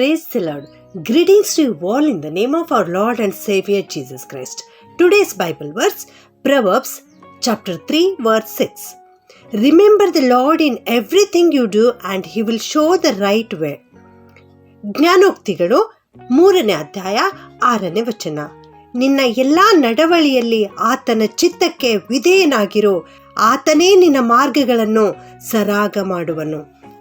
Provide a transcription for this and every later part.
Praise the Lord. Greetings to you all in the name of our Lord and Savior Jesus Christ. Today's Bible verse, Proverbs chapter 3, verse 6. Remember the Lord in everything you do, and He will show the right way. ಜ್ಞಾನೋಕ್ತಿಗಳು ಮೂರನೇ ಅಧ್ಯಾಯ ಆರನೇ ವಚನ ನಿನ್ನ ಎಲ್ಲಾ ನಡವಳಿಯಲ್ಲಿ ಆತನ ಚಿತ್ತಕ್ಕೆ ವಿಧೇಯನಾಗಿರು ಆತನೇ ನಿನ್ನ ಮಾರ್ಗಗಳನ್ನು ಸರಾಗ ಮಾಡುವನು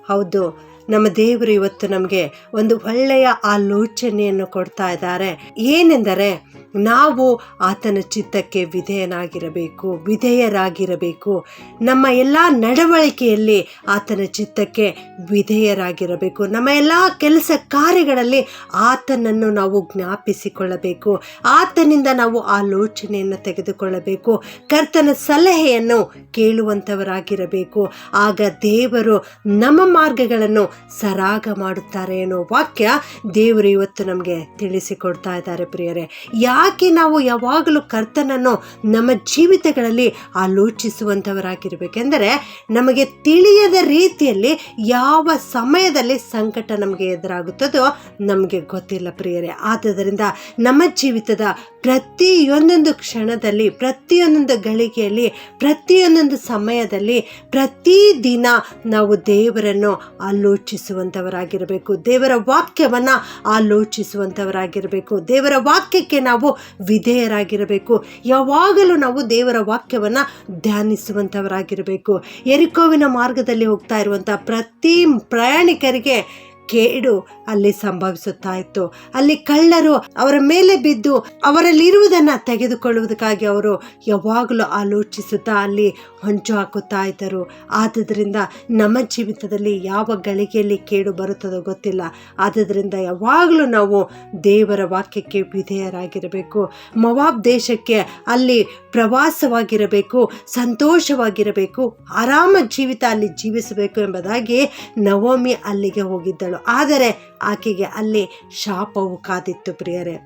ಹೌದು ನಮ್ಮ ದೇವರು ಇವತ್ತು ನಮಗೆ ಒಂದು ಒಳ್ಳೆಯ ಆಲೋಚನೆಯನ್ನು ಕೊಡ್ತಾ ಇದ್ದಾರೆ. ಏನೆಂದರೆ ನಾವು ಆತನ ಚಿತ್ತಕ್ಕೆ ವಿಧೇಯನಾಗಿರಬೇಕು, ವಿಧೇಯರಾಗಿರಬೇಕು. ನಮ್ಮ ಎಲ್ಲ ನಡವಳಿಕೆಯಲ್ಲಿ ಆತನ ಚಿತ್ತಕ್ಕೆ ವಿಧೇಯರಾಗಿರಬೇಕು. ನಮ್ಮ ಎಲ್ಲ ಕೆಲಸ ಕಾರ್ಯಗಳಲ್ಲಿ ಆತನನ್ನು ನಾವು ಜ್ಞಾಪಿಸಿಕೊಳ್ಳಬೇಕು. ಆತನಿಂದ ನಾವು ಆಲೋಚನೆಯನ್ನು ತೆಗೆದುಕೊಳ್ಳಬೇಕು. ಕರ್ತನ ಸಲಹೆಯನ್ನು ಕೇಳುವಂಥವರಾಗಿರಬೇಕು ಆಗ ದೇವರು ನಮ್ಮ ಮಾರ್ಗಗಳನ್ನು ಸರಾಗ ಮಾಡುತ್ತಾರೆ ಅನ್ನೋ ವಾಕ್ಯ ದೇವರು ಇವತ್ತು ನಮಗೆ ತಿಳಿಸಿಕೊಡ್ತಾ ಇದ್ದಾರೆ ಪ್ರಿಯರೇ. ಯಾಕೆ ನಾವು ಯಾವಾಗಲೂ ಕರ್ತನನ್ನು ನಮ್ಮ ಜೀವಿತಗಳಲ್ಲಿ ಆಲೋಚಿಸುವಂಥವರಾಗಿರಬೇಕೆಂದರೆ ನಮಗೆ ತಿಳಿಯದ ರೀತಿಯಲ್ಲಿ ಯಾವ ಸಮಯದಲ್ಲಿ ಸಂಕಟ ನಮಗೆ ಎದುರಾಗುತ್ತದೋ ನಮಗೆ ಗೊತ್ತಿಲ್ಲ ಪ್ರಿಯರೇ. ಆದ್ದರಿಂದ ನಮ್ಮ ಜೀವಿತದ ಪ್ರತಿಯೊಂದೊಂದು ಕ್ಷಣದಲ್ಲಿ, ಪ್ರತಿಯೊಂದೊಂದು ಗಳಿಗೆಯಲ್ಲಿ, ಪ್ರತಿಯೊಂದೊಂದು ಸಮಯದಲ್ಲಿ, ಪ್ರತಿ ದಿನ ನಾವು ದೇವರನ್ನು ಆಲೋಚಿಸುವಂಥವರಾಗಿರಬೇಕು. ದೇವರ ವಾಕ್ಯವನ್ನು ಆಲೋಚಿಸುವಂಥವರಾಗಿರಬೇಕು. ದೇವರ ವಾಕ್ಯಕ್ಕೆ ನಾವು ವಿಧೇಯರಾಗಿರಬೇಕು. ಯಾವಾಗಲೂ ನಾವು ದೇವರ ವಾಕ್ಯವನ್ನು ಧ್ಯಾನಿಸುವಂಥವರಾಗಿರಬೇಕು ಎರಿಕೋವಿನ ಮಾರ್ಗದಲ್ಲಿ ಹೋಗ್ತಾ ಇರುವಂಥ ಪ್ರತಿ ಪ್ರಯಾಣಿಕರಿಗೆ ಕೇಡು ಅಲ್ಲಿ ಸಂಭವಿಸುತ್ತಾ ಇತ್ತು ಅಲ್ಲಿ ಕಳ್ಳರು ಅವರ ಮೇಲೆ ಬಿದ್ದು ಅವರಲ್ಲಿರುವುದನ್ನು ತೆಗೆದುಕೊಳ್ಳುವುದಕ್ಕಾಗಿ ಅವರು ಯಾವಾಗಲೂ ಆಲೋಚಿಸುತ್ತಾ ಅಲ್ಲಿ ಹೊಂಚು ಹಾಕುತ್ತಾ ಇದ್ದರು ಆದ್ದರಿಂದ ನಮ್ಮ ಜೀವಿತದಲ್ಲಿ ಯಾವ ಗಳಿಗೆಯಲ್ಲಿ ಕೇಡು ಬರುತ್ತದೋ ಗೊತ್ತಿಲ್ಲ. ಆದ್ದರಿಂದ ಯಾವಾಗಲೂ ನಾವು ದೇವರ ವಾಕ್ಯಕ್ಕೆ ವಿಧೇಯರಾಗಿರಬೇಕು. ಮವಾಬ್ ದೇಶಕ್ಕೆ ಅಲ್ಲಿ ಪ್ರವಾಸವಾಗಿರಬೇಕು, ಸಂತೋಷವಾಗಿರಬೇಕು, ಆರಾಮ ಜೀವಿತ ಅಲ್ಲಿ ಜೀವಿಸಬೇಕು ಎಂಬುದಾಗಿ ನವೋಮಿ ಅಲ್ಲಿಗೆ ಹೋಗಿದ್ದಳು. ಆದರೆ ಆಕೆಗೆ ಅಲ್ಲಿ ಶಾಪವು ಕಾದಿತ್ತು ಪ್ರಿಯರೇ.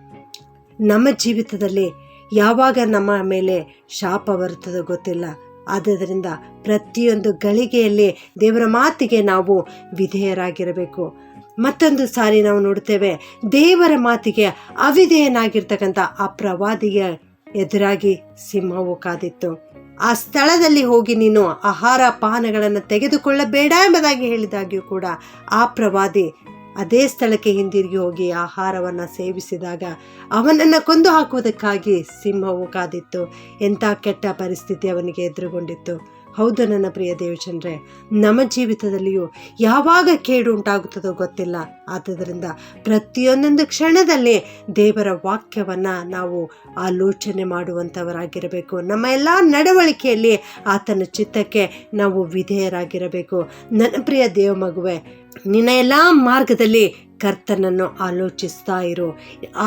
ನಮ್ಮ ಜೀವಿತದಲ್ಲಿ ಯಾವಾಗ ನಮ್ಮ ಮೇಲೆ ಶಾಪ ಬರುತ್ತದೋ ಗೊತ್ತಿಲ್ಲ. ಆದ್ದರಿಂದ ಪ್ರತಿಯೊಂದು ಗಳಿಗೆಯಲ್ಲಿ ದೇವರ ಮಾತಿಗೆ ನಾವು ವಿಧೇಯರಾಗಿರಬೇಕು. ಮತ್ತೊಂದು ಸಾರಿ ನಾವು ನೋಡ್ತೇವೆ ದೇವರ ಮಾತಿಗೆ ಅವಿಧೇಯನಾಗಿರ್ತಕ್ಕಂಥ ಆ ಪ್ರವಾದಿಯ ಎದುರಾಗಿ ಸಿಂಹವು ಕಾದಿತ್ತು. ಆ ಸ್ಥಳದಲ್ಲಿ ಹೋಗಿ ನೀನು ಆಹಾರ ಪಾನಗಳನ್ನು ತೆಗೆದುಕೊಳ್ಳಬೇಡ ಎಂಬುದಾಗಿ ಹೇಳಿದಾಗಿಯೂ ಕೂಡ ಆ ಪ್ರವಾದಿ ಅದೇ ಸ್ಥಳಕ್ಕೆ ಹಿಂದಿರುಗಿ ಹೋಗಿ ಆಹಾರವನ್ನು ಸೇವಿಸಿದಾಗ ಅವನನ್ನು ಕೊಂದು ಹಾಕುವುದಕ್ಕಾಗಿ ಸಿಂಹವು ಕಾದಿತ್ತು. ಎಂಥ ಕೆಟ್ಟ ಪರಿಸ್ಥಿತಿ ಅವನಿಗೆ ಎದುರುಗೊಂಡಿತ್ತು. ಹೌದು ನನ್ನ ಪ್ರಿಯ ದೇವಚಂದ್ರೆ, ನಮ್ಮ ಜೀವಿತದಲ್ಲಿಯೂ ಯಾವಾಗ ಕೇಡು ಉಂಟಾಗುತ್ತದೋ ಗೊತ್ತಿಲ್ಲ. ಆದ್ದರಿಂದ ಪ್ರತಿಯೊಂದೊಂದು ಕ್ಷಣದಲ್ಲಿ ದೇವರ ವಾಕ್ಯವನ್ನು ನಾವು ಆಲೋಚನೆ ಮಾಡುವಂಥವರಾಗಿರಬೇಕು. ನಮ್ಮ ಎಲ್ಲ ನಡವಳಿಕೆಯಲ್ಲಿ ಆತನ ಚಿತ್ತಕ್ಕೆ ನಾವು ವಿಧೇಯರಾಗಿರಬೇಕು. ನನ್ನ ಪ್ರಿಯ ದೇವ ಮಗುವೆ, ನಿನ್ನ ಎಲ್ಲ ಮಾರ್ಗದಲ್ಲಿ ಕರ್ತನನ್ನು ಆಲೋಚಿಸ್ತಾ ಇರು.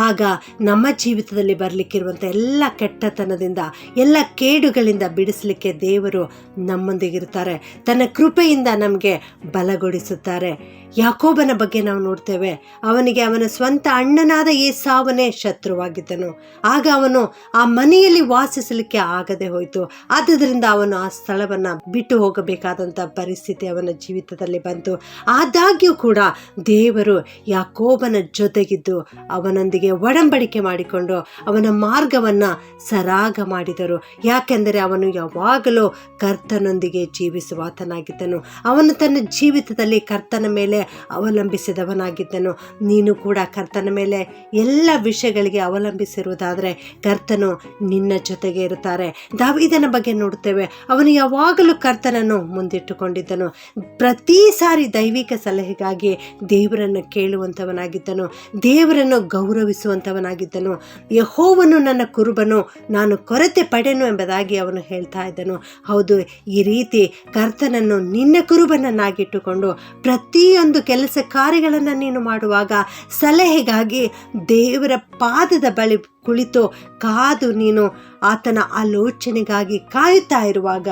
ಆಗ ನಮ್ಮ ಜೀವಿತದಲ್ಲಿ ಬರಲಿಕ್ಕಿರುವಂಥ ಎಲ್ಲ ಕೆಟ್ಟತನದಿಂದ, ಎಲ್ಲ ಕೇಡುಗಳಿಂದ ಬಿಡಿಸಲಿಕ್ಕೆ ದೇವರು ನಮ್ಮೊಂದಿಗಿರ್ತಾರೆ. ತನ್ನ ಕೃಪೆಯಿಂದ ನಮಗೆ ಬಲಗೊಳಿಸುತ್ತಾರೆ ಯಾಕೋಬನ ಬಗ್ಗೆ ನಾವು ನೋಡ್ತೇವೆ, ಅವನಿಗೆ ಅವನ ಸ್ವಂತ ಅಣ್ಣನಾದ ಏಸಾವನೇ ಶತ್ರುವಾಗಿದ್ದನು. ಆಗ ಅವನು ಆ ಮನೆಯಲ್ಲಿ ವಾಸಿಸಲಿಕ್ಕೆ ಆಗದೆ ಹೋಯಿತು. ಆದ್ದರಿಂದ ಅವನು ಆ ಸ್ಥಳವನ್ನು ಬಿಟ್ಟು ಹೋಗಬೇಕಾದಂಥ ಪರಿಸ್ಥಿತಿ ಅವನ ಜೀವಿತದಲ್ಲಿ ಬಂತು. ಆದಾಗ್ಯೂ ಕೂಡ ದೇವರು ಯಾಕೋಬನ ಜೊತೆಗಿದ್ದು ಅವನೊಂದಿಗೆ ಒಡಂಬಡಿಕೆ ಮಾಡಿಕೊಂಡು ಅವನ ಮಾರ್ಗವನ್ನು ಸರಾಗ ಮಾಡಿದರು. ಯಾಕೆಂದರೆ ಅವನು ಯಾವಾಗಲೂ ಕರ್ತನೊಂದಿಗೆ ಜೀವಿಸುವಾತನಾಗಿದ್ದನು. ಅವನು ತನ್ನ ಜೀವಿತದಲ್ಲಿ ಕರ್ತನ ಮೇಲೆ ಅವಲಂಬಿಸಿದವನಾಗಿದ್ದನು. ನೀನು ಕೂಡ ಕರ್ತನ ಮೇಲೆ ಎಲ್ಲ ವಿಷಯಗಳಿಗೆ ಅವಲಂಬಿಸಿರುವುದಾದರೆ ಕರ್ತನು ನಿನ್ನ ಜೊತೆಗೆ ಇರುತ್ತಾರೆ. ದಾವಿದನ ಬಗ್ಗೆ ನೋಡುತ್ತೇವೆ. ಅವನು ಯಾವಾಗಲೂ ಕರ್ತನನ್ನು ಮುಂದಿಟ್ಟುಕೊಂಡಿದ್ದನು. ಪ್ರತಿ ಸಾರಿ ದೈವಿಕ ಸಲಹೆಗಾಗಿ ದೇವರನ್ನು ಕೇಳುವಂಥವನಾಗಿದ್ದನು, ದೇವರನ್ನು ಗೌರವಿಸುವಂಥವನಾಗಿದ್ದನು, ಯಹೋವನು ನನ್ನ ಕುರುಬನು, ನಾನು ಕೊರತೆ ಪಡೆನು ಎಂಬುದಾಗಿ ಅವನು ಹೇಳ್ತಾ ಇದ್ದನು. ಹೌದು, ಈ ರೀತಿ ಕರ್ತನನ್ನು ನಿನ್ನ ಕುರುಬನನ್ನಾಗಿಟ್ಟುಕೊಂಡು ಪ್ರತಿಯೊಂದು ಕೆಲಸ ಕಾರ್ಯಗಳನ್ನು ನೀನು ಮಾಡುವಾಗ ಸಲಹೆಗಾಗಿ ದೇವರ ಪಾದದ ಬಳಿ ಕುಳಿತು ಕಾದು ನೀನು ಆತನ ಆಲೋಚನೆಗಾಗಿ ಕಾಯುತ್ತಾ ಇರುವಾಗ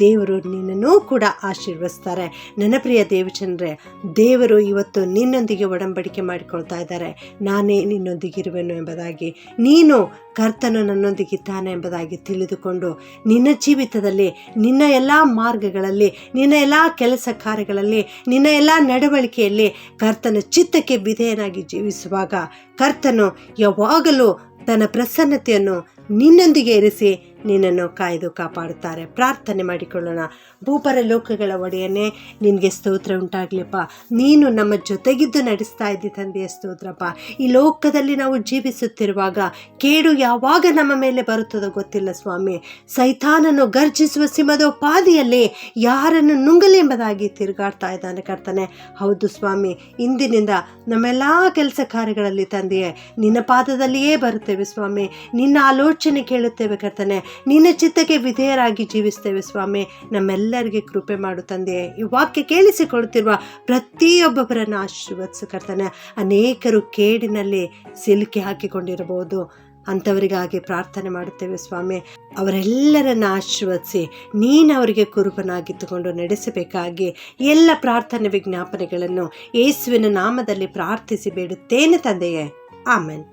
ದೇವರು ನಿನ್ನನ್ನು ಕೂಡ ಆಶೀರ್ವದಿಸ್ತಾರೆ. ನನ್ನ ಪ್ರಿಯ ದೇವಚಂದ್ರೆ, ದೇವರು ಇವತ್ತು ನಿನ್ನೊಂದಿಗೆ ಒಡಂಬಡಿಕೆ ಮಾಡಿಕೊಳ್ತಾ ಇದ್ದಾರೆ. ನಾನೇ ನಿನ್ನೊಂದಿಗಿರುವೆನು ಎಂಬುದಾಗಿ. ನೀನು ಕರ್ತನು ನನ್ನೊಂದಿಗಿದ್ದಾನೆ ಎಂಬುದಾಗಿ ತಿಳಿದುಕೊಂಡು ನಿನ್ನ ಜೀವಿತದಲ್ಲಿ, ನಿನ್ನ ಎಲ್ಲ ಮಾರ್ಗಗಳಲ್ಲಿ, ನಿನ್ನ ಎಲ್ಲ ಕೆಲಸ ಕಾರ್ಯಗಳಲ್ಲಿ, ನಿನ್ನ ಎಲ್ಲ ನಡವಳಿಕೆಯಲ್ಲಿ ಕರ್ತನ ಚಿತ್ತಕ್ಕೆ ವಿಧೇಯನಾಗಿ ಜೀವಿಸುವಾಗ ಕರ್ತನು ಯಾವಾಗಲೂ ತನ್ನ ಪ್ರಸನ್ನತೆಯನ್ನು ನಿನ್ನೊಂದಿಗೆ ಇರಿಸಿ ನಿನ್ನನ್ನು ಕಾಯ್ದು ಕಾಪಾಡುತ್ತಾರೆ. ಪ್ರಾರ್ಥನೆ ಮಾಡಿಕೊಳ್ಳೋಣ. ಭೂಪರ ಲೋಕಗಳ ಒಡೆಯನೇ, ನಿನಗೆ ಸ್ತೋತ್ರ ಉಂಟಾಗ್ಲಿಪ್ಪ. ನೀನು ನಮ್ಮ ಜೊತೆಗಿದ್ದು ನಡೆಸ್ತಾ ಇದ್ದಿ ತಂದೆಯ ಸ್ತೋತ್ರಪ್ಪ. ಈ ಲೋಕದಲ್ಲಿ ನಾವು ಜೀವಿಸುತ್ತಿರುವಾಗ ಕೇಡು ಯಾವಾಗ ನಮ್ಮ ಮೇಲೆ ಬರುತ್ತದೋ ಗೊತ್ತಿಲ್ಲ ಸ್ವಾಮಿ. ಸೈತಾನನ್ನು ಗರ್ಜಿಸುವ ಸಿಂಹದ ಪಾದಿಯಲ್ಲಿ ಯಾರನ್ನು ನುಂಗಲೆಂಬುದಾಗಿ ತಿರುಗಾಡ್ತಾ ಇದ್ದಾನೆ ಕರ್ತನೆ. ಹೌದು ಸ್ವಾಮಿ, ಇಂದಿನಿಂದ ನಮ್ಮೆಲ್ಲ ಕೆಲಸ ಕಾರ್ಯಗಳಲ್ಲಿ ತಂದೆಯೇ, ನಿನ್ನ ಪಾದದಲ್ಲಿಯೇ ಬರುತ್ತೇವೆ ಸ್ವಾಮಿ. ನಿನ್ನ ಆಲೋಚನೆ ಕೇಳುತ್ತೇವೆ ಕರ್ತನೆ. ನಿನ್ನ ಚಿತ್ತಕ್ಕೆ ವಿಧೇಯರಾಗಿ ಜೀವಿಸ್ತೇವೆ ಸ್ವಾಮಿ. ನಮ್ಮೆಲ್ಲರಿಗೆ ಕೃಪೆ ಮಾಡು ತಂದೆ. ಈ ವಾಕ್ಯ ಕೇಳಿಸಿಕೊಳ್ಳುತ್ತಿರುವ ಪ್ರತಿಯೊಬ್ಬೊಬ್ಬರನ್ನು ಆಶೀರ್ವದಿಸು ಕರ್ತನೆ. ಅನೇಕರು ಕೇಡಿನಲ್ಲಿ ಸಿಲುಕಿ ಹಾಕಿಕೊಂಡಿರಬಹುದು. ಅಂಥವರಿಗಾಗಿ ಪ್ರಾರ್ಥನೆ ಮಾಡುತ್ತೇವೆ ಸ್ವಾಮಿ. ಅವರೆಲ್ಲರನ್ನ ಆಶೀರ್ವದಿಸಿ ನೀನು ಅವರಿಗೆ ಕುರುಬನಾಗಿದ್ದುಕೊಂಡು ನಡೆಸಬೇಕಾಗಿ ಎಲ್ಲ ಪ್ರಾರ್ಥನೆ ವಿಜ್ಞಾಪನೆಗಳನ್ನು ಯೇಸುವಿನ ನಾಮದಲ್ಲಿ ಪ್ರಾರ್ಥಿಸಿ ಬೇಡುತ್ತೇನೆ ತಂದೆಯೇ. ಆಮೇನ್.